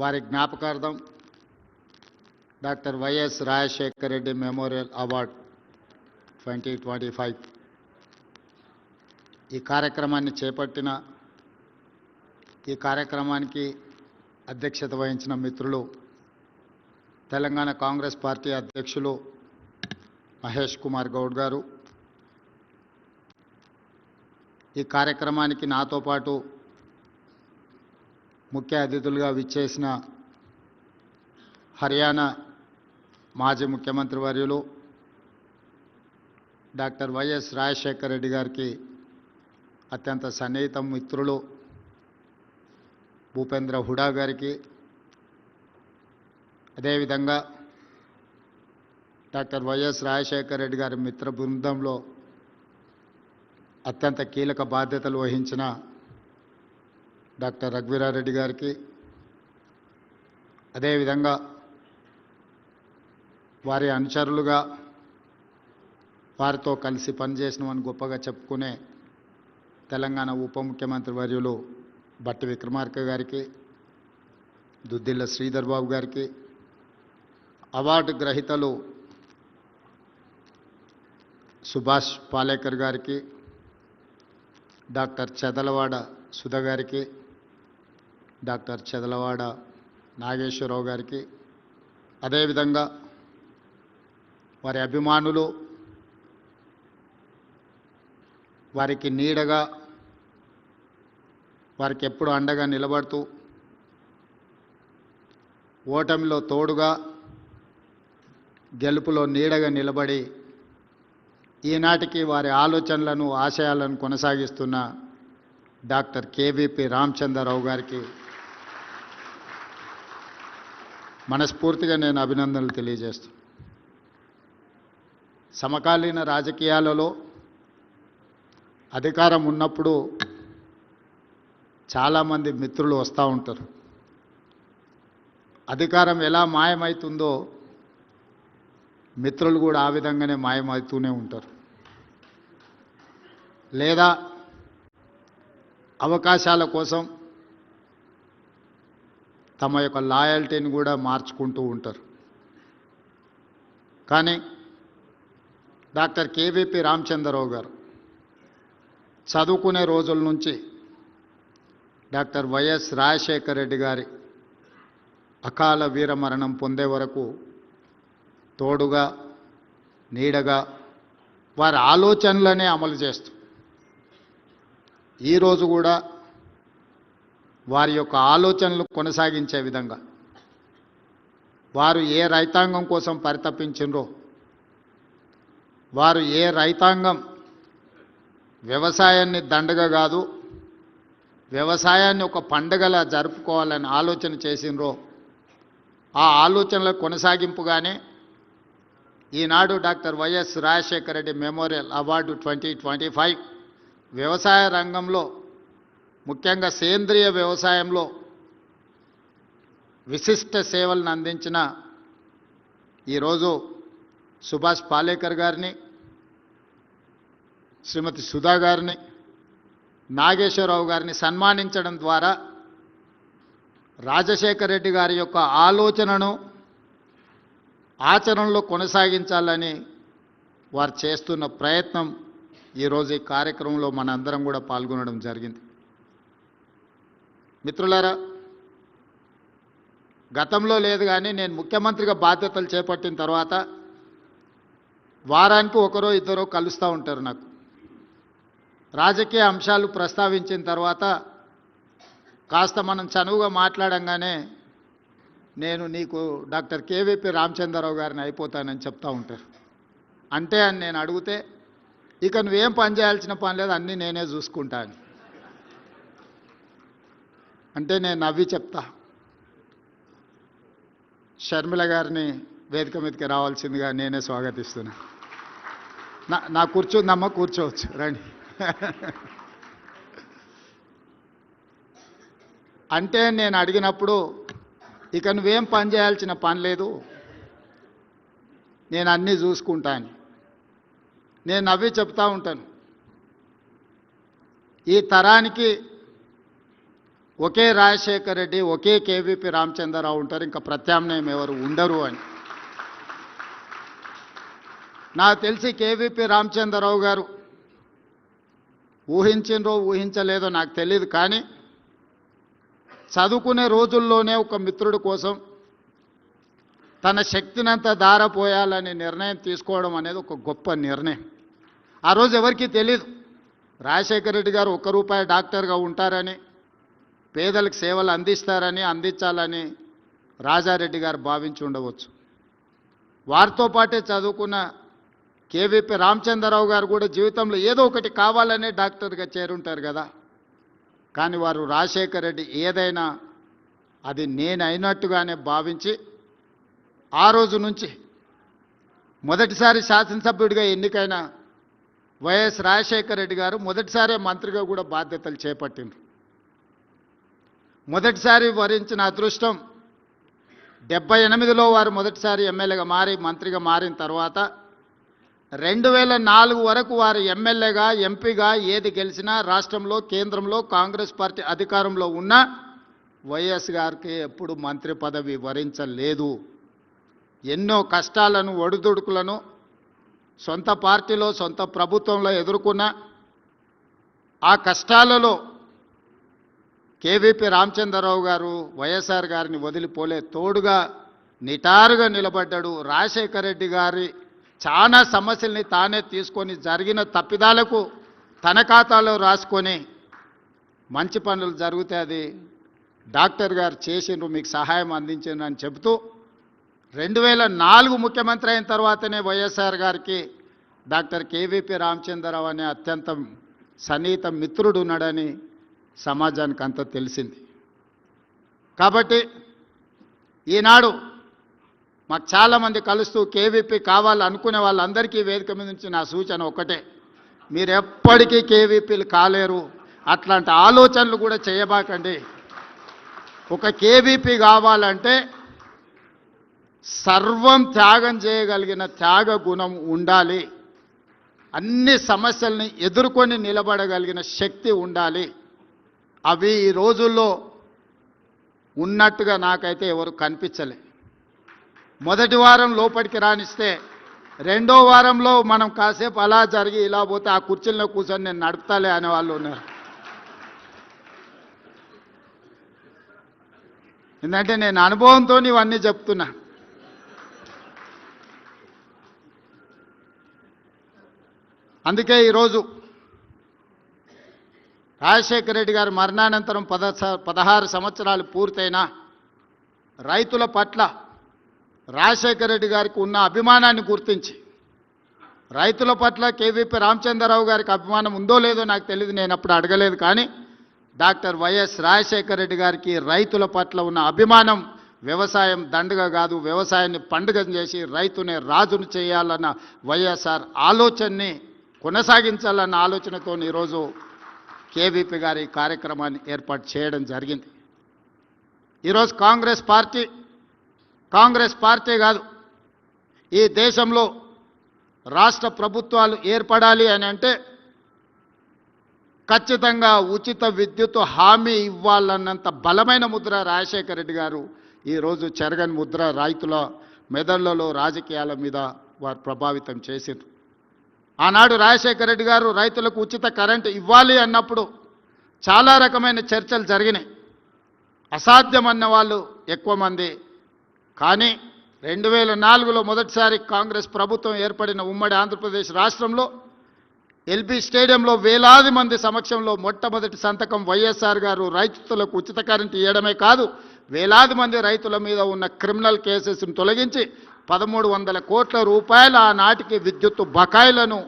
వారి జ్ఞాపకార్థం doctor YS Rajasekhara Reddy memorial award twenty twenty five. ఈ కార్యక్రమాన్ని చేపట్టిన ఈ కార్యక్రమానికి అధ్యక్షత వహించిన మిత్రులు తెలంగాణ కాంగ్రెస్ పార్టీ అధ్యక్షులు మహేష్ కుమార్ గౌడ్ గారు. ఈ కార్యక్రమానికి నాతో పాటు ముఖ్య అతిథులుగా విచ్చేసిన హర్యానా మాజీ ముఖ్యమంత్రి వర్యులు డాక్టర్ వైఎస్ రాజశేఖర రెడ్డి గారికి అత్యంత సన్నిహిత మిత్రులు భూపేంద్ర హుడా గారికి అదేవిధంగా డాక్టర్ వైఎస్ రాజశేఖర రెడ్డి గారి మిత్ర బృందంలో అత్యంత కీలక బాధ్యతలు వహించిన డాక్టర్ రఘువీరారెడ్డి గారికి. అదేవిధంగా వారి అనుచరులుగా వారితో కలిసి పనిచేసినవని గొప్పగా చెప్పుకునే తెలంగాణ ఉప ముఖ్యమంత్రి వర్యులు బట్టి విక్రమార్క గారికి దుద్దిల్ల శ్రీధర్ బాబు గారికి అవార్డు గ్రహీతలు సుభాష్ పాలేకర్ గారికి డాక్టర్ చెదలవాడ సుధ గారికి డాక్టర్ చెదలవాడ నాగేశ్వరరావు గారికి. అదేవిధంగా వారి అభిమానులు వారికి నీడగా వారికి ఎప్పుడు అండగా నిలబడుతూ ఓటమిలో తోడుగా గెలుపులో నీడగా నిలబడి ఈనాటికి వారి ఆలోచనలను ఆశయాలను కొనసాగిస్తున్న డాక్టర్ కేవీపీ రామచంద్రరావు గారికి మనస్ఫూర్తిగా నేను అభినందనలు తెలియజేస్తున్నాను సమకాలీన రాజకీయాలలో అధికారం ఉన్నప్పుడు చాలామంది మిత్రులు వస్తూ ఉంటారు. అధికారం ఎలా మాయమవుతుందో మిత్రులు కూడా ఆ విధంగానే మాయమవుతూనే ఉంటారు. లేదా అవకాశాల కోసం తమ యొక్క లాయల్టీని కూడా మార్చుకుంటూ ఉంటారు. కానీ డాక్టర్ కేవీపీ రామచంద్రరావు గారు చదువుకునే రోజుల నుంచి డాక్టర్ వైఎస్ రాజశేఖర రెడ్డి గారి అకాల వీరమరణం పొందే వరకు తోడుగా నీడగా వారి ఆలోచనలనే అమలు చేస్తూ ఈరోజు కూడా వారి యొక్క ఆలోచనలు కొనసాగించే విధంగా. వారు ఏ రైతాంగం కోసం పరితపించిండ్రో వారు ఏ రైతాంగం వ్యవసాయాన్ని దండగ కాదు వ్యవసాయాన్ని ఒక పండగలా జరుపుకోవాలని ఆలోచన చేసినరో ఆ ఆలోచనల కొనసాగింపుగానే ఈనాడు doctor YS Rajasekhara Reddy memorial award twenty twenty five వ్యవసాయ రంగంలో ముఖ్యంగా సేంద్రియ వ్యవసాయంలో విశిష్ట సేవలను అందించిన ఈరోజు సుభాష్ పాలేకర్ గారిని శ్రీమతి సుధా గారిని నాగేశ్వరరావు గారిని సన్మానించడం ద్వారా రాజశేఖర రెడ్డి గారి యొక్క ఆలోచనను ఆచరణలో కొనసాగించాలని వారు చేస్తున్న ప్రయత్నం ఈరోజు ఈ కార్యక్రమంలో మనందరం కూడా పాల్గొనడం జరిగింది. మిత్రులారా గతంలో లేదు కానీ నేను ముఖ్యమంత్రిగా బాధ్యతలు చేపట్టిన తర్వాత వారానికి ఒకరో ఇద్దరో కలుస్తూ ఉంటారు నాకు. రాజకీయ అంశాలు ప్రస్తావించిన తర్వాత కాస్త మనం చనువుగా మాట్లాడంగానే నేను నీకు డాక్టర్ కేవీపీ రామచంద్రరావు గారిని అయిపోతానని చెప్తూ ఉంటారు. అంటే అని నేను అడిగితే ఇక నువ్వేం పని చేయాల్సిన పని లేదు అన్నీ నేనే చూసుకుంటాను అంటే నేను నవ్వి చెప్తా. షర్మిల గారిని వేదిక మీదకి రావాల్సిందిగా నేనే స్వాగతిస్తున్నా. నా నా కూర్చుందమ్మ కూర్చోవచ్చు. రండి. అంటే నేను అడిగినప్పుడు ఇక నువ్వేం పని చేయాల్సిన పని లేదు. నేను అన్నీ చూసుకుంటాను. నేను నవ్వి చెప్తా ఉంటాను. ఈ తరానికి ఒకే రాజశేఖర్ రెడ్డి ఒకే కేవీపీ రామచంద్రరావు ఉంటారు. ఇంకా ప్రత్యామ్నాయం ఎవరు ఉండరు అని. నాకు తెలిసి కేవీపీ రామచంద్రరావు గారు ఊహించిండ్రో ఊహించలేదో నాకు తెలియదు కానీ చదువుకునే రోజుల్లోనే ఒక మిత్రుడి కోసం తన శక్తినంతా దారపోయాలనే నిర్ణయం తీసుకోవడం అనేది ఒక గొప్ప నిర్ణయం. ఆ రోజు ఎవరికీ తెలియదు రాజశేఖర రెడ్డి గారు ఒక్క రూపాయి డాక్టర్గా ఉంటారని పేదలకు సేవలు అందిస్తారని అందించాలని రాజారెడ్డి గారు భావించి ఉండవచ్చు. వారితో పాటే చదువుకున్న కేవీపీ రామచంద్రరావు గారు కూడా జీవితంలో ఏదో ఒకటి కావాలనే డాక్టర్గా చేరుంటారు కదా. కానీ వారు రాజశేఖర రెడ్డి ఏదైనా అది నేను అయినట్టుగానే భావించి ఆ రోజు నుంచి మొదటిసారి శాసనసభ్యుడిగా ఎన్నికైన వైఎస్ రాజశేఖర రెడ్డి గారు మొదటిసారే మంత్రిగా కూడా బాధ్యతలు చేపట్టిండ్రు. మొదటిసారి వరించిన అదృష్టం డెబ్బై ఎనిమిదిలో వారు మొదటిసారి ఎమ్మెల్యేగా మారి మంత్రిగా మారిన తర్వాత రెండు వేల నాలుగు వరకు వారు ఎమ్మెల్యేగా ఎంపీగా ఏది గెలిచినా రాష్ట్రంలో కేంద్రంలో కాంగ్రెస్ పార్టీ అధికారంలో ఉన్న వైఎస్ గారికి ఎప్పుడు మంత్రి పదవి వరించలేదు. ఎన్నో కష్టాలను ఒడిదుడుకులను సొంత పార్టీలో సొంత ప్రభుత్వంలో ఎదుర్కొన్న ఆ కష్టాలలో కేవీపీ రామచంద్రరావు గారు వైఎస్ఆర్ గారిని వదిలిపోలే తోడుగా నిటారుగా నిలబడ్డాడు రాజశేఖర రెడ్డి గారి చాలా సమస్యల్ని తానే తీసుకొని జరిగిన తప్పిదాలకు తన ఖాతాలో రాసుకొని మంచి పనులు జరిగితే అది డాక్టర్ గారు చేసిండ్రు మీకు సహాయం అందించిండ్రు అని చెబుతూ రెండు వేల నాలుగు ముఖ్యమంత్రి అయిన తర్వాతనే వైఎస్ఆర్ గారికి డాక్టర్ కేవీపీ రామచంద్రరావు అనే అత్యంత సన్నిహిత మిత్రుడు ఉన్నాడని సమాజానికి అంత తెలిసింది. కాబట్టి ఈనాడు మాకు చాలామంది కలుస్తూ కేవీపీ కావాలనుకునే వాళ్ళందరికీ వేదిక మీద నుంచి నా సూచన ఒకటే మీరు ఎప్పటికీ కేవీపీలు కాలేరు. అట్లాంటి ఆలోచనలు కూడా చేయబాకండి. ఒక కేవీపీ కావాలంటే సర్వం త్యాగం చేయగలిగిన త్యాగ గుణం ఉండాలి. అన్ని సమస్యల్ని ఎదుర్కొని నిలబడగలిగిన శక్తి ఉండాలి. అవి ఈ రోజుల్లో ఉన్నట్టుగా నాకైతే ఎవరు కనిపించలే. మొదటి వారం లోపలికి రానిస్తే రెండో వారంలో మనం కాసేపు అలా జరిగి ఇలా పోతే ఆ కుర్చీల్లో కూర్చొని నేను నడుపుతాలే అనే వాళ్ళు ఉన్నారు. ఎందుకంటే నేను అనుభవంతో ఇవన్నీ చెప్తున్నా. అందుకే ఈరోజు రాజశేఖర రెడ్డి గారి మరణానంతరం పద పదహారు సంవత్సరాలు పూర్తయినా రైతుల పట్ల రాజశేఖర రెడ్డి గారికి ఉన్న అభిమానాన్ని గుర్తించి రైతుల పట్ల కేవీపీ రామచంద్రరావు గారికి అభిమానం ఉందో లేదో నాకు తెలియదు నేను అప్పుడు అడగలేదు. కానీ డాక్టర్ వైఎస్ రాజశేఖర రెడ్డి గారికి రైతుల పట్ల ఉన్న అభిమానం వ్యవసాయం దండగ కాదు వ్యవసాయాన్ని పండుగ చేసి రైతునే రాజును చేయాలన్న వైఎస్ఆర్ ఆలోచనని కొనసాగించాలన్న ఆలోచనతో ఈరోజు కేవీపీ గారి ఈ కార్యక్రమాన్ని ఏర్పాటు చేయడం జరిగింది. ఈరోజు కాంగ్రెస్ పార్టీ కాంగ్రెస్ పార్టీ కాదు ఈ దేశంలో రాష్ట్ర ప్రభుత్వాలు ఏర్పడాలి అని అంటే ఖచ్చితంగా ఉచిత విద్యుత్ హామీ ఇవ్వాలన్నంత బలమైన ముద్ర రాజశేఖర రెడ్డి గారు ఈరోజు చెరగని ముద్ర రైతుల మెదళ్ళలో రాజకీయాల మీద వారు ప్రభావితం చేసిండ్రు. ఆనాడు రాజశేఖర రెడ్డి గారు రైతులకు ఉచిత కరెంటు ఇవ్వాలి అన్నప్పుడు చాలా రకమైన చర్చలు జరిగినాయి. అసాధ్యమన్న వాళ్ళు ఎక్కువ మంది. కానీ రెండు వేల నాలుగులో మొదటిసారి కాంగ్రెస్ ప్రభుత్వం ఏర్పడిన ఉమ్మడి ఆంధ్రప్రదేశ్ రాష్ట్రంలో ఎల్బీ స్టేడియంలో వేలాది మంది సమక్షంలో మొట్టమొదటి సంతకం వైఎస్ఆర్ గారు రైతులకు ఉచిత కరెంటు ఇవ్వడమే కాదు వేలాది మంది రైతుల మీద ఉన్న క్రిమినల్ కేసెస్ను తొలగించి పదమూడు వందల కోట్ల రూపాయల ఆనాటికి విద్యుత్ బకాయిలను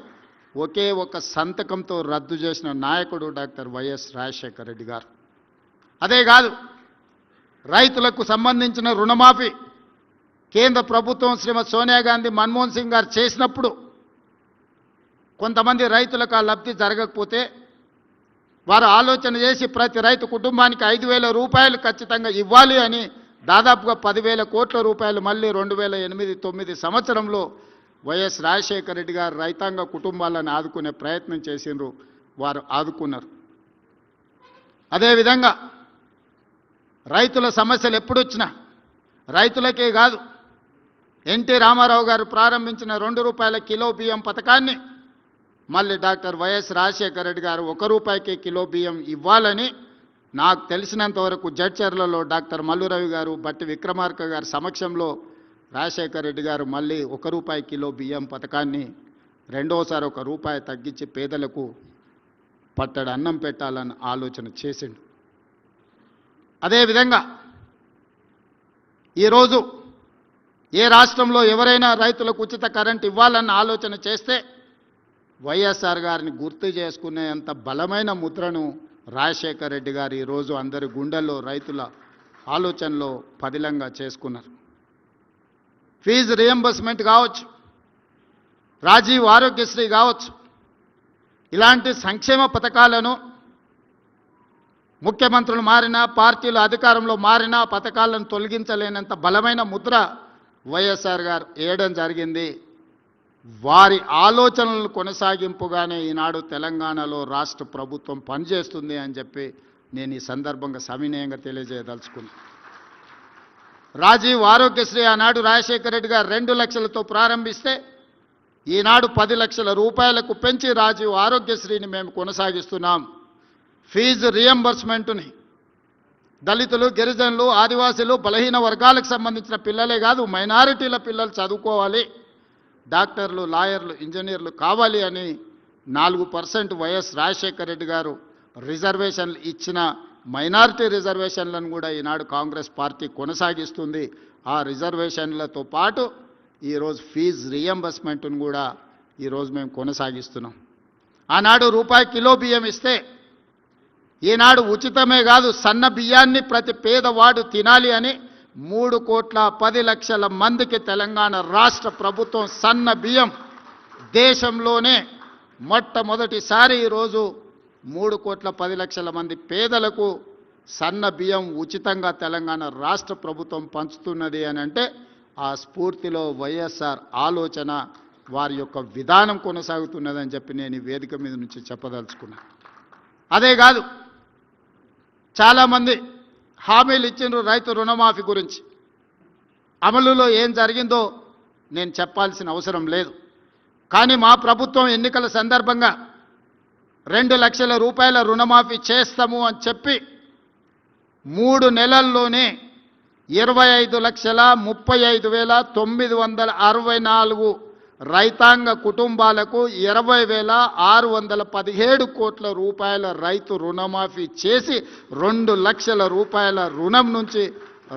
ఒకే ఒక సంతకంతో రద్దు చేసిన నాయకుడు డాక్టర్ వైఎస్ రాజశేఖర రెడ్డి గారు. అదే కాదు రైతులకు సంబంధించిన రుణమాఫీ కేంద్ర ప్రభుత్వం శ్రీమతి సోనియా గాంధీ మన్మోహన్ సింగ్ గారు చేసినప్పుడు కొంతమంది రైతులకు ఆ లబ్ధి జరగకపోతే వారు ఆలోచన చేసి ప్రతి రైతు కుటుంబానికి ఐదు వేల రూపాయలు ఖచ్చితంగా ఇవ్వాలి అని దాదాపుగా పదివేల కోట్ల రూపాయలు మళ్ళీ రెండు వేల ఎనిమిది తొమ్మిది సంవత్సరంలో వైఎస్ రాజశేఖర రెడ్డి గారు రైతాంగ కుటుంబాలను ఆదుకునే ప్రయత్నం చేసిండ్రు. వారు ఆదుకున్నారు. అదేవిధంగా రైతుల సమస్యలు ఎప్పుడొచ్చినా రైతులకే కాదు ఎన్టీ రామారావు గారు ప్రారంభించిన రెండు రూపాయల కిలో బియ్యం పథకాన్ని మళ్ళీ డాక్టర్ వైఎస్ రాజశేఖర రెడ్డి గారు ఒక రూపాయికి కిలో బియ్యం ఇవ్వాలని నాకు తెలిసినంతవరకు జడ్చర్లలో డాక్టర్ మల్లురవి గారు బట్టి విక్రమార్క గారి సమక్షంలో రాజశేఖర రెడ్డి గారు మళ్ళీ ఒక రూపాయి కిలో బియ్యం పథకాన్ని రెండోసారి ఒక రూపాయి తగ్గించి పేదలకు పట్టడి అన్నం పెట్టాలని ఆలోచన చేసిండు. అదేవిధంగా ఈరోజు ఏ రాష్ట్రంలో ఎవరైనా రైతులకు ఉచిత కరెంట్ ఇవ్వాలన్న ఆలోచన చేస్తే వైఎస్ఆర్ గారిని గుర్తు చేసుకునేంత బలమైన ముద్రను రాజశేఖర్ రెడ్డి గారు ఈరోజు అందరి గుండెల్లో రైతుల ఆలోచనలో పదిలంగా చేసుకున్నారు. ఫీజు రియంబర్స్మెంట్ కావచ్చు రాజీవ్ ఆరోగ్యశ్రీ కావచ్చు ఇలాంటి సంక్షేమ పథకాలను ముఖ్యమంత్రులు మారినా పార్టీలు అధికారంలో మారినా పథకాలను తొలగించలేనంత బలమైన ముద్ర వైఎస్ఆర్ గారు వేయడం జరిగింది. వారి ఆలోచనలను కొనసాగింపుగానే ఈనాడు తెలంగాణలో రాష్ట్ర ప్రభుత్వం పనిచేస్తుంది అని చెప్పి నేను ఈ సందర్భంగా సవినయంగా తెలియజేయదలుచుకున్నాను రాజీవ్ ఆరోగ్యశ్రీ ఆనాడు రాజశేఖర రెడ్డి గారు రెండు లక్షలతో ప్రారంభిస్తే ఈనాడు పది లక్షల రూపాయలకు పెంచి రాజీవ్ ఆరోగ్యశ్రీని మేము కొనసాగిస్తున్నాం. ఫీజు రియంబర్స్మెంట్ని దళితులు గిరిజనులు ఆదివాసులు బలహీన వర్గాలకు సంబంధించిన పిల్లలే కాదు మైనారిటీల పిల్లలు చదువుకోవాలి. డాక్టర్లు లాయర్లు ఇంజనీర్లు కావాలి అని నాలుగు పర్సెంట్ వైఎస్ రాజశేఖర రెడ్డి గారు రిజర్వేషన్లు ఇచ్చిన మైనారిటీ రిజర్వేషన్లను కూడా ఈనాడు కాంగ్రెస్ పార్టీ కొనసాగిస్తుంది. ఆ రిజర్వేషన్లతో పాటు ఈరోజు ఫీజు రియంబర్స్మెంట్ను కూడా ఈరోజు మేము కొనసాగిస్తున్నాం. ఆనాడు రూపాయి కిలో బియ్యం ఇస్తే ఈనాడు ఉచితమే కాదు సన్న బియ్యాన్ని ప్రతి పేదవాడు తినాలి అని మూడు కోట్ల పది లక్షల మందికి తెలంగాణ రాష్ట్ర ప్రభుత్వం సన్న బియ్యం దేశంలోనే మొట్టమొదటిసారి ఈరోజు మూడు కోట్ల పది లక్షల మంది పేదలకు సన్న బియ్యం ఉచితంగా తెలంగాణ రాష్ట్ర ప్రభుత్వం పంచుతున్నది అని అంటే ఆ స్ఫూర్తిలో వైఎస్ఆర్ ఆలోచన వారి యొక్క విధానం కొనసాగుతున్నదని చెప్పి నేను ఈ వేదిక మీద నుంచి చెప్పదలుచుకున్నాను అదే కాదు చాలామంది హామీలు ఇచ్చిండ్రు రైతు రుణమాఫీ గురించి. అమలులో ఏం జరిగిందో నేను చెప్పాల్సిన అవసరం లేదు. కానీ మా ప్రభుత్వం ఎన్నికల సందర్భంగా రెండు లక్షల రూపాయల రుణమాఫీ చేస్తాము అని చెప్పి మూడు నెలల్లోనే ఇరవై ఐదు లక్షల ముప్పై ఐదు వేల తొమ్మిది వందల అరవై నాలుగు రైతాంగ కుటుంబాలకు ఇరవై వేల ఆరు వందల పదిహేడు కోట్ల రూపాయల రైతు రుణమాఫీ చేసి రెండు లక్షల రూపాయల రుణం నుంచి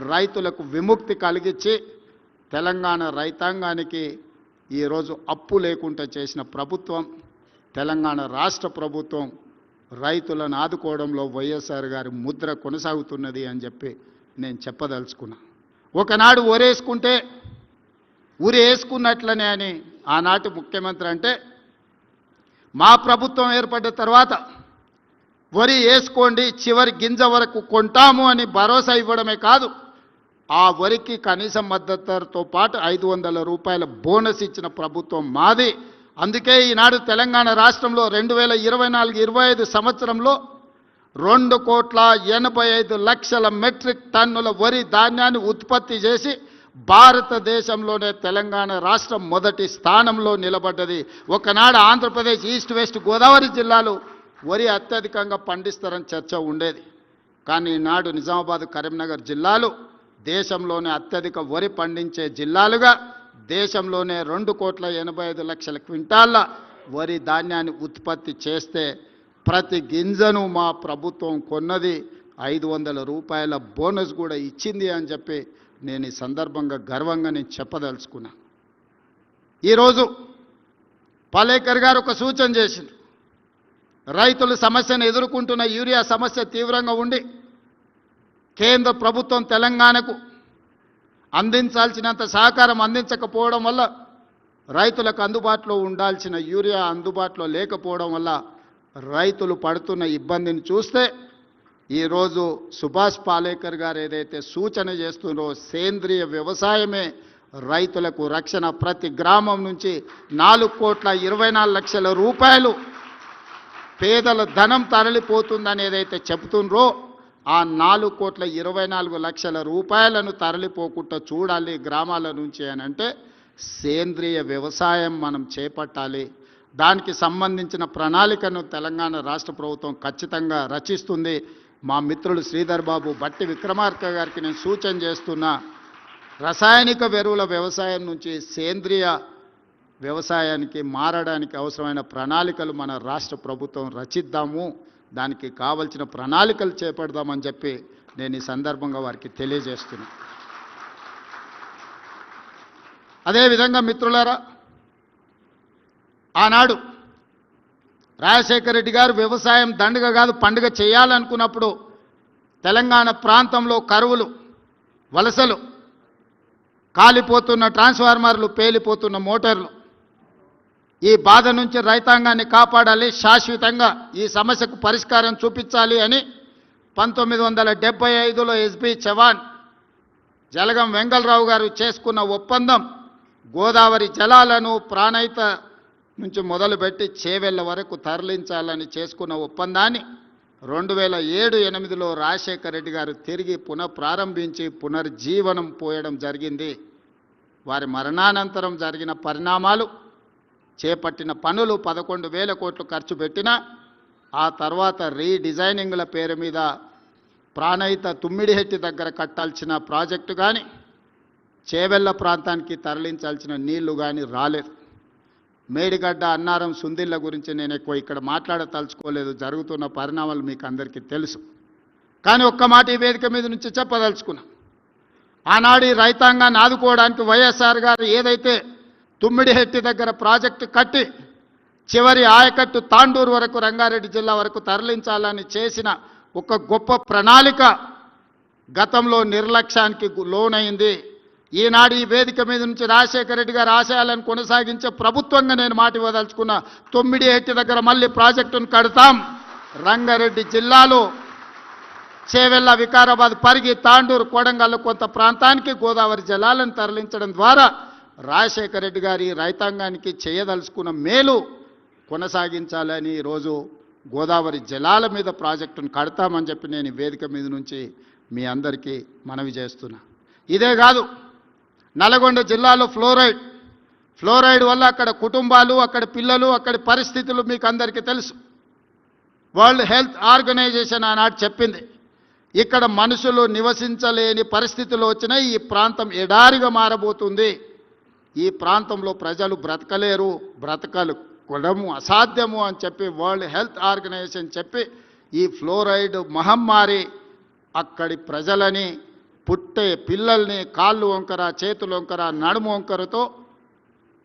రైతులకు విముక్తి కలిగించి తెలంగాణ రైతాంగానికి ఈరోజు అప్పు లేకుండా చేసిన ప్రభుత్వం తెలంగాణ రాష్ట్ర ప్రభుత్వం రైతులను ఆదుకోవడంలో వైఎస్ఆర్ గారి ముద్ర కొనసాగుతున్నది అని చెప్పి నేను చెప్పదలుచుకున్నా. ఒకనాడు ఓరేసుకుంటే ఊరి వేసుకున్నట్లనే అని ఆనాటి ముఖ్యమంత్రి అంటే మా ప్రభుత్వం ఏర్పడ్డ తర్వాత వరి వేసుకోండి చివరి గింజ వరకు కొంటాము అని భరోసా ఇవ్వడమే కాదు ఆ వరికి కనీస మద్దతుతో పాటు ఐదు వందల రూపాయల బోనస్ ఇచ్చిన ప్రభుత్వం మాది. అందుకే ఈనాడు తెలంగాణ రాష్ట్రంలో రెండు వేల ఇరవై నాలుగు ఇరవై ఐదు సంవత్సరంలో రెండు కోట్ల ఎనభై ఐదు లక్షల మెట్రిక్ టన్నుల వరి ధాన్యాన్ని ఉత్పత్తి చేసి భారతదేశంలోనే తెలంగాణ రాష్ట్రం మొదటి స్థానంలో నిలబడ్డది. ఒకనాడు ఆంధ్రప్రదేశ్ ఈస్ట్ వెస్ట్ గోదావరి జిల్లాలు వరి అత్యధికంగా పండిస్తారని చర్చ ఉండేది. కానీ ఈనాడు నిజామాబాద్ కరీంనగర్ జిల్లాలు దేశంలోనే అత్యధిక వరి పండించే జిల్లాలుగా దేశంలోనే రెండు కోట్ల ఎనభై ఐదు లక్షల క్వింటాళ్ళ వరి ధాన్యాన్ని ఉత్పత్తి చేస్తే ప్రతి గింజను మా ప్రభుత్వం కొన్నది. ఐదు వందల రూపాయల బోనస్ కూడా ఇచ్చింది అని చెప్పి నేను ఈ సందర్భంగా గర్వంగా నేను చెప్పదలుచుకున్నా. ఈరోజు పాలేకర్ గారు ఒక సూచన చేసింది రైతులు సమస్యను ఎదుర్కొంటున్న యూరియా సమస్య తీవ్రంగా ఉండి కేంద్ర ప్రభుత్వం తెలంగాణకు అందించాల్సినంత సహకారం అందించకపోవడం వల్ల రైతులకు అందుబాటులో ఉండాల్సిన యూరియా అందుబాటులో లేకపోవడం వల్ల రైతులు పడుతున్న ఇబ్బందిని చూస్తే ఈరోజు సుభాష్ పాలేకర్ గారు ఏదైతే సూచన చేస్తున్నారో సేంద్రియ వ్యవసాయమే రైతులకు రక్షణ ప్రతి గ్రామం నుంచి నాలుగు కోట్ల ఇరవై నాలుగు లక్షల రూపాయలు. పేదల ధనం తరలిపోతుందని ఏదైతే చెబుతుండ్రో ఆ నాలుగు కోట్ల ఇరవై నాలుగు లక్షల రూపాయలను తరలిపోకుండా చూడాలి గ్రామాల నుంచి అని అంటే సేంద్రియ వ్యవసాయం మనం చేపట్టాలి. దానికి సంబంధించిన ప్రణాళికను తెలంగాణ రాష్ట్ర ప్రభుత్వం ఖచ్చితంగా రచిస్తుంది. మా మిత్రులు శ్రీధర్ బాబు బట్టి విక్రమార్క గారికి నేను సూచన చేస్తున్నా రసాయనిక ఎరువుల వ్యవసాయం నుంచి సేంద్రియ వ్యవసాయానికి మారడానికి అవసరమైన ప్రణాళికలు మన రాష్ట్ర ప్రభుత్వం రచిద్దాము దానికి కావలసిన ప్రణాళికలు చేపడదామని చెప్పి నేను ఈ సందర్భంగా వారికి తెలియజేస్తున్నా. అదేవిధంగా మిత్రులారా ఆనాడు రాజశేఖర రెడ్డి గారు వ్యవసాయం దండగ కాదు పండుగ చేయాలనుకున్నప్పుడు తెలంగాణ ప్రాంతంలో కరువులు వలసలు కాలిపోతున్న ట్రాన్స్ఫార్మర్లు పేలిపోతున్న మోటార్లు ఈ బాధ నుంచి రైతాంగాన్ని కాపాడాలి శాశ్వతంగా ఈ సమస్యకు పరిష్కారం చూపించాలి అని పంతొమ్మిది వందల డెబ్బై ఐదులో ఎస్బి చవాన్ జలగం వెంగళరావు గారు చేసుకున్న ఒప్పందం గోదావరి జలాలను ప్రాణహిత నుంచి మొదలుపెట్టి చేవెళ్ళ వరకు తరలించాలని చేసుకున్న ఒప్పందాన్ని రెండు వేల ఏడు ఎనిమిదిలో రాజశేఖర రెడ్డి గారు తిరిగి పునఃప్రారంభించి పునర్జీవనం పోయడం జరిగింది. వారి మరణానంతరం జరిగిన పరిణామాలు చేపట్టిన పనులు పదకొండు వేల కోట్లు ఖర్చు పెట్టినా ఆ తర్వాత రీడిజైనింగ్ల పేరు మీద ప్రాణయిత తుమ్మిడిహెట్టి దగ్గర కట్టాల్సిన ప్రాజెక్టు కానీ చేవెళ్ళ ప్రాంతానికి తరలించాల్సిన నీళ్ళు కానీ రాలేదు. మేడిగడ్డ అన్నారం సుందిళ్ళ గురించి నేను ఎక్కువ ఇక్కడ మాట్లాడతలుచుకోలేదు జరుగుతున్న పరిణామాలు మీకు అందరికీ తెలుసు. కానీ ఒక్క మాట ఈ వేదిక మీద నుంచి చెప్పదలుచుకున్నా. ఆనాడు రైతాంగాన్ని ఆదుకోవడానికి వైఎస్ఆర్ గారు ఏదైతే తుమ్మిడిహెట్టి దగ్గర ప్రాజెక్టు కట్టి చివరి ఆయకట్టు తాండూరు వరకు రంగారెడ్డి జిల్లా వరకు తరలించాలని చేసిన ఒక గొప్ప ప్రణాళిక గతంలో నిర్లక్ష్యానికి లోనైంది. ఈనాడు ఈ వేదిక మీద నుంచి రాజశేఖర రెడ్డి గారు ఆశయాలను కొనసాగించే ప్రభుత్వంగా నేను మాట ఇవ్వదలుచుకున్న తొమ్మిది ఎట్టి దగ్గర మళ్ళీ ప్రాజెక్టును కడతాం. రంగారెడ్డి జిల్లాలో చేవెళ్ళ వికారాబాద్ పరిగి తాండూరు కొడంగల్ కొంత ప్రాంతానికి గోదావరి జలాలను తరలించడం ద్వారా రాజశేఖర రెడ్డి గారి రైతాంగానికి చేయదలుచుకున్న మేలు కొనసాగించాలని ఈరోజు గోదావరి జలాల మీద ప్రాజెక్టును కడతామని చెప్పి నేను వేదిక మీద నుంచి మీ అందరికీ మనవి చేస్తున్నా. ఇదే కాదు నల్గొండ జిల్లాలో ఫ్లోరైడ్. ఫ్లోరైడ్ వల్ల అక్కడ కుటుంబాలు అక్కడ పిల్లలు అక్కడి పరిస్థితులు మీకు అందరికీ తెలుసు. వరల్డ్ హెల్త్ ఆర్గనైజేషన్ ఆనాడు చెప్పింది ఇక్కడ మనుషులు నివసించలేని పరిస్థితులు వచ్చినా ఈ ప్రాంతం ఎడారిగా మారబోతుంది. ఈ ప్రాంతంలో ప్రజలు బ్రతకలేరు బ్రతకలు కొడము అసాధ్యము అని చెప్పి వరల్డ్ హెల్త్ ఆర్గనైజేషన్ చెప్పి ఈ ఫ్లోరైడ్ మహమ్మారి అక్కడి ప్రజలని పుట్టే పిల్లల్ని కాళ్ళు వంకర చేతులు వంకర నడుము వంకరతో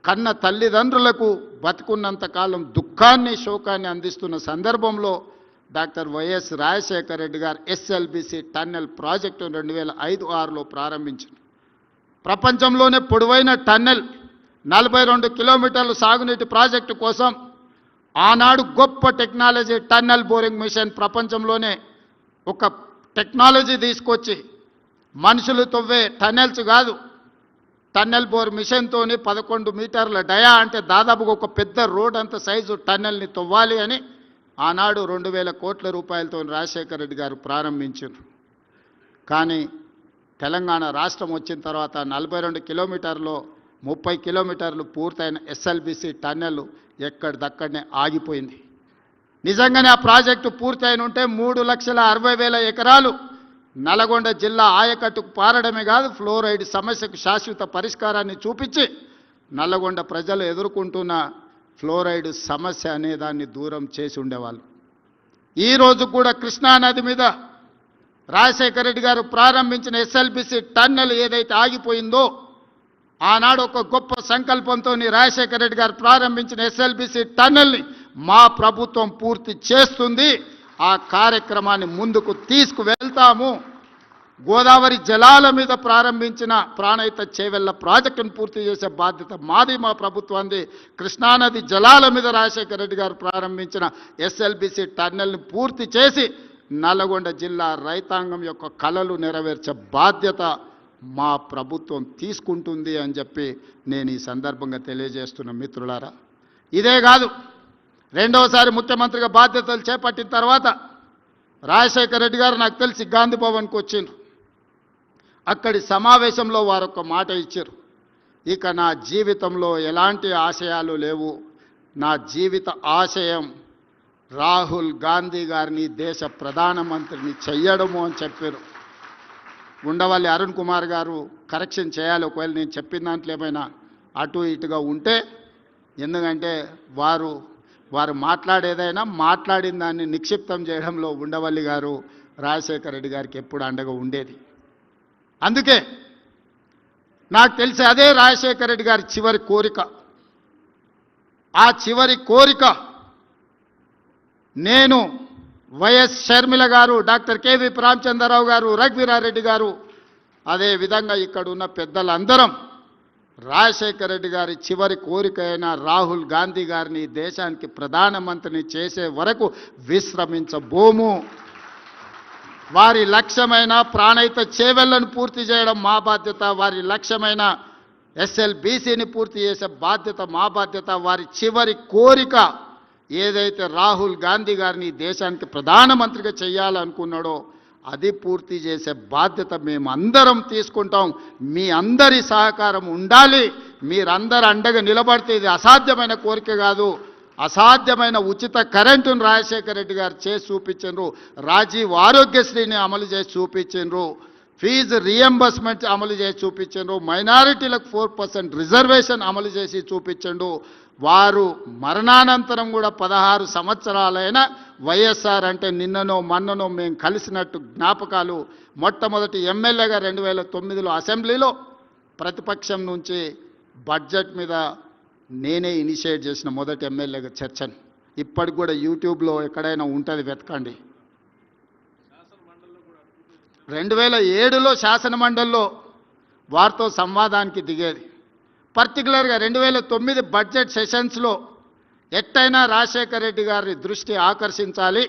కన్న తల్లిదండ్రులకు బతుకున్నంత కాలం దుఃఖాన్ని శోకాన్ని అందిస్తున్న సందర్భంలో డాక్టర్ వైఎస్ రాజశేఖర రెడ్డి గారు ఎస్ఎల్బిసి టన్నెల్ ప్రాజెక్టు రెండు వేల ఐదు ఆరులో ప్రారంభించింది ప్రపంచంలోనే పొడవైన టన్నెల్ నలభై రెండు కిలోమీటర్ల సాగునీటి ప్రాజెక్టు కోసం ఆనాడు గొప్ప టెక్నాలజీ టన్నెల్ బోరింగ్ మిషన్ ప్రపంచంలోనే ఒక టెక్నాలజీ తీసుకొచ్చి మనుషులు తవ్వే టన్నెల్స్ కాదు. టన్నెల్ బోర్ మిషన్తోని పదకొండు మీటర్ల డయా అంటే దాదాపుగా ఒక పెద్ద రోడ్ అంత సైజు టన్నెల్ని తవ్వాలి అని ఆనాడు రెండు వేల కోట్ల రూపాయలతో రాజశేఖర రెడ్డి గారు ప్రారంభించారు. కానీ తెలంగాణ రాష్ట్రం వచ్చిన తర్వాత నలభై రెండు కిలోమీటర్లు ముప్పై కిలోమీటర్లు పూర్తయిన ఎస్ఎల్బిసి టన్నెల్ ఎక్కడిదక్కడనే ఆగిపోయింది. నిజంగానే ఆ ప్రాజెక్టు పూర్తయిన ఉంటే మూడు లక్షల అరవై వేల ఎకరాలు నల్గొండ జిల్లా ఆయకట్టుకు పారడమే కాదు ఫ్లోరైడ్ సమస్యకు శాశ్వత పరిష్కారాన్ని చూపించి నల్లగొండ ప్రజలు ఎదుర్కొంటున్న ఫ్లోరైడ్ సమస్య అనే దాన్ని దూరం చేసి ఉండేవాళ్ళు. ఈరోజు కూడా కృష్ణానది మీద రాజశేఖర రెడ్డి గారు ప్రారంభించిన ఎస్ఎల్బిసి టన్నెల్ ఏదైతే ఆగిపోయిందో ఆనాడు ఒక గొప్ప సంకల్పంతో రాజశేఖర రెడ్డి గారు ప్రారంభించిన ఎస్ఎల్బిసి టన్నెల్ని మా ప్రభుత్వం పూర్తి చేస్తుంది. ఆ కార్యక్రమాన్ని ముందుకు తీసుకువెళ్తాము. గోదావరి జలాల మీద ప్రారంభించిన ప్రాణయిత చేవెళ్ళ ప్రాజెక్టును పూర్తి చేసే బాధ్యత మాది మా ప్రభుత్వాన్ని కృష్ణానది జలాల మీద రాజశేఖర రెడ్డి గారు ప్రారంభించిన ఎస్ఎల్బిసి టన్నెల్ని పూర్తి చేసి నల్గొండ జిల్లా రైతాంగం యొక్క కళలు నెరవేర్చే బాధ్యత మా ప్రభుత్వం తీసుకుంటుంది అని చెప్పి నేను ఈ సందర్భంగా తెలియజేస్తున్న మిత్రులారా. ఇదే కాదు రెండవసారి ముఖ్యమంత్రిగా బాధ్యతలు చేపట్టిన తర్వాత రాజశేఖర రెడ్డి గారు నాకు తెలిసి గాంధీ భవన్కి వచ్చిండ్రు. అక్కడి సమావేశంలో వారు ఒక మాట ఇచ్చారు. ఇక నా జీవితంలో ఎలాంటి ఆశయాలు లేవు. నా జీవిత ఆశయం రాహుల్ గాంధీ గారిని దేశ ప్రధానమంత్రిని చెయ్యడము అని చెప్పారు. ఉండవల్లి అరుణ్ కుమార్ గారు కరెక్షన్ చేయాలి ఒకవేళ నేను చెప్పిన దాంట్లో ఏమైనా అటు ఇటుగా ఉంటే ఎందుకంటే వారు వారు మాట్లాడేదైనా మాట్లాడిన దాన్ని నిక్షిప్తం చేయడంలో ఉండవల్లి గారు రాజశేఖర రెడ్డి గారికి ఎప్పుడు అండగా ఉండేది. అందుకే నాకు తెలిసి అదే రాజశేఖర రెడ్డి గారి చివరి కోరిక. ఆ చివరి కోరిక నేను వైఎస్ షర్మిల గారు డాక్టర్ కేవి రామచంద్రరావు గారు రఘువీరారెడ్డి గారు అదే విధంగా పెద్దలందరం రాజశేఖర రెడ్డి గారి చివరి కోరిక అయిన రాహుల్ గాంధీ గారిని దేశానికి ప్రధానమంత్రిని చేసే వరకు విశ్రమించబోము. వారి లక్ష్యమైన ప్రాణయిత చేవెళ్ళను పూర్తి చేయడం మా బాధ్యత వారి లక్ష్యమైన ఎస్ఎల్బీసీని పూర్తి చేసే బాధ్యత మా బాధ్యత వారి చివరి కోరిక ఏదైతే రాహుల్ గాంధీ గారిని దేశానికి ప్రధానమంత్రిగా చేయాలనుకున్నాడో అది పూర్తి చేసే బాధ్యత మేమందరం తీసుకుంటాం. మీ అందరి సహకారం ఉండాలి. మీరందరూ అండగా నిలబడితే ఇది అసాధ్యమైన కోరిక కాదు. అసాధ్యమైన ఉచిత కరెంటును రాజశేఖర రెడ్డి గారు చేసి చూపించారు రాజీవ్ ఆరోగ్యశ్రీని అమలు చేసి చూపించారు ఫీజు రియంబర్స్మెంట్ అమలు చేసి చూపించారు మైనారిటీలకు ఫోర్ పర్సెంట్ రిజర్వేషన్ అమలు చేసి చూపించండు వారు మరణానంతరం కూడా పదహారు సంవత్సరాలైన వైఎస్ఆర్ అంటే నిన్ననో మన్ననో మేము కలిసినట్టు జ్ఞాపకాలు మొట్టమొదటి ఎమ్మెల్యేగా రెండు వేల తొమ్మిదిలో అసెంబ్లీలో ప్రతిపక్షం నుంచి బడ్జెట్ మీద నేనే ఇనిషియేట్ చేసిన మొదటి ఎమ్మెల్యేగా చర్చను. ఇప్పటికి కూడా యూట్యూబ్లో ఎక్కడైనా ఉంటుంది వెతకండి. రెండు వేల ఏడులో శాసనమండలిలో వారితో సంవాదానికి దిగేది. పర్టికులర్గా రెండు వేల తొమ్మిది బడ్జెట్ సెషన్స్లో ఎట్టయినా రాజశేఖర రెడ్డి గారి దృష్టి ఆకర్షించాలి.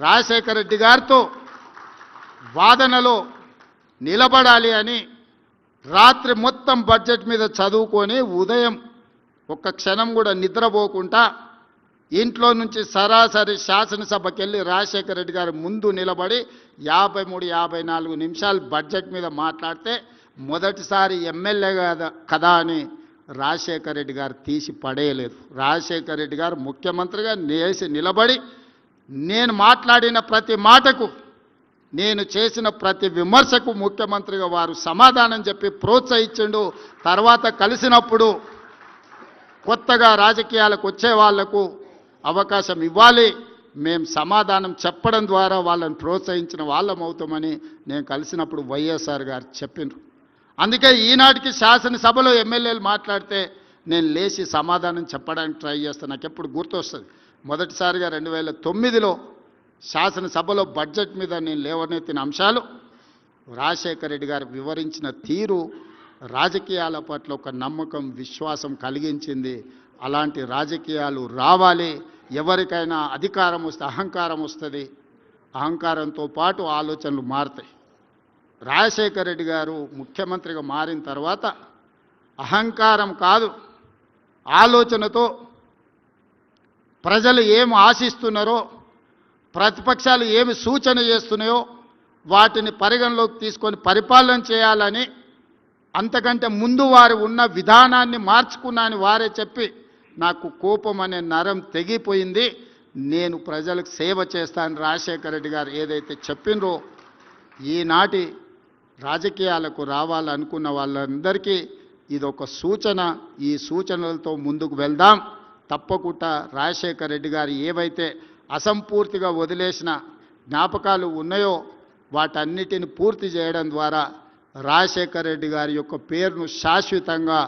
రాజశేఖర రెడ్డి గారితో వాదనలో నిలబడాలి అని రాత్రి మొత్తం బడ్జెట్ మీద చదువుకొని ఉదయం ఒక్క క్షణం కూడా నిద్రపోకుండా ఇంట్లో నుంచి సరాసరి శాసనసభకి వెళ్ళి రాజశేఖర రెడ్డి గారు ముందు నిలబడి యాభై మూడు యాభై నాలుగు నిమిషాలు బడ్జెట్ మీద మాట్లాడితే మొదటిసారి ఎమ్మెల్యే కదా కదా అని రాజశేఖర రెడ్డి గారు తీసి పడేయలేదు. రాజశేఖర రెడ్డి గారు ముఖ్యమంత్రిగా నేసి నిలబడి నేను మాట్లాడిన ప్రతి మాటకు నేను చేసిన ప్రతి విమర్శకు ముఖ్యమంత్రిగా వారు సమాధానం చెప్పి ప్రోత్సహించిండు. తర్వాత కలిసినప్పుడు కొత్తగా రాజకీయాలకు వచ్చే వాళ్ళకు అవకాశం ఇవ్వాలి. మేము సమాధానం చెప్పడం ద్వారా వాళ్ళని ప్రోత్సహించిన వాళ్ళం అవుతామని నేను కలిసినప్పుడు వైఎస్ఆర్ గారు చెప్పిండ్రు అందుకే ఈనాటికి శాసనసభలో ఎమ్మెల్యేలు మాట్లాడితే నేను లేచి సమాధానం చెప్పడానికి ట్రై చేస్తాను నాకు ఎప్పుడు గుర్తొస్తుంది. మొదటిసారిగా రెండు వేల తొమ్మిదిలో శాసనసభలో బడ్జెట్ మీద నేను లేవనెత్తిన అంశాలు రాజశేఖర రెడ్డి గారు వివరించిన తీరు రాజకీయాల పట్ల ఒక నమ్మకం విశ్వాసం కలిగించింది. అలాంటి రాజకీయాలు రావాలి. ఎవరికైనా అధికారం వస్తే అహంకారం వస్తుంది. అహంకారంతో పాటు ఆలోచనలు మారుతాయి. రాజశేఖర రెడ్డి గారు ముఖ్యమంత్రిగా మారిన తర్వాత అహంకారం కాదు. ఆలోచనతో ప్రజలు ఏమి ఆశిస్తున్నారో ప్రతిపక్షాలు ఏమి సూచన చేస్తున్నాయో వాటిని పరిగణలోకి తీసుకొని పరిపాలన చేయాలని అంతకంటే ముందు వారు ఉన్న విధానాన్ని మార్చుకున్నా అని వారే చెప్పి నాకు కోపం అనే నరం తెగిపోయింది. నేను ప్రజలకు సేవ చేస్తాను రాజశేఖర రెడ్డి గారు ఏదైతే చెప్పిండ్రో ఈనాటి రాజకీయాలకు రావాలనుకున్న వాళ్ళందరికీ ఇదొక సూచన. ఈ సూచనలతో ముందుకు వెళ్దాం. తప్పకుండా రాజశేఖర రెడ్డి గారు ఏవైతే అసంపూర్తిగా వదిలేసిన జ్ఞాపకాలు ఉన్నాయో వాటన్నిటిని పూర్తి చేయడం ద్వారా రాజశేఖర రెడ్డి గారి యొక్క పేరును శాశ్వతంగా